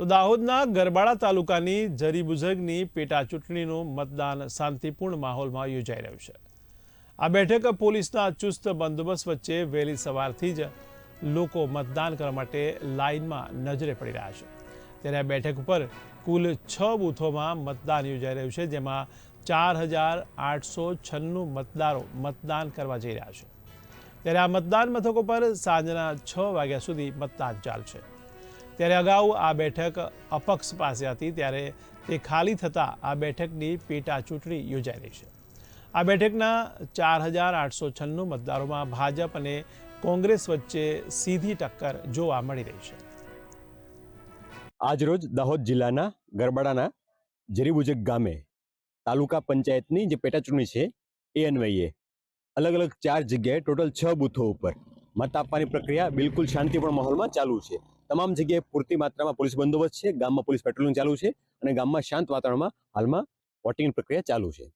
તો દાહોદના ગરબાડા તાલુકાની જરીબુઝગની પેટા ચૂંટણીનું મતદાન શાંતિપૂર્ણ માહોલમાં યોજાઈ રહ્યું છે. આ બેઠક પોલીસના ચુસ્ત બંદોબસ્ત વચ્ચે વહેલી સવારથી જ લોકો મતદાન કરવા માટે લાઇનમાં નજરે પડી રહ્યા છે. ત્યારે આ બેઠક ઉપર કુલ છ બૂથોમાં મતદાન યોજાઈ રહ્યું છે, જેમાં ચાર હજાર આઠસો છન્નું મતદારો મતદાન કરવા જઈ રહ્યા છે. ત્યારે આ મતદાન મથકો પર સાંજના છ વાગ્યા સુધી મતદાન ચાલશે. ત્યારે અગાઉ આ બેઠક અપક્ષ પાસે હતી, ત્યારે તે ખાલી થતાં આ બેઠકની પેટા ચૂંટણી યોજાઈ રહી છે. આ બેઠકના ચાર હજાર આઠસો છન્નું મતદારોમાં ભાજપ અને કોંગ્રેસ વચ્ચે સીધી ટક્કર જોવા મળી રહી છે. આજરોજ દાહોદ જિલ્લાના ગરબાડાના જરીબુજક ગામે તાલુકા પંચાયતની જે પેટા ચૂંટણી છે, એ અન્વયે અલગ અલગ ચાર જગ્યાએ ટોટલ છ બૂથો ઉપર મત આપવાની પ્રક્રિયા બિલકુલ શાંતિપૂર્ણ માહોલમાં ચાલુ છે. તમામ જગ્યાએ પૂરતી માત્રામાં પોલીસ બંદોબસ્ત છે. ગામમાં પોલીસ પેટ્રોલિંગ ચાલુ છે અને ગામમાં શાંત વાતાવરણમાં હાલમાં વોટિંગ પ્રક્રિયા ચાલુ છે.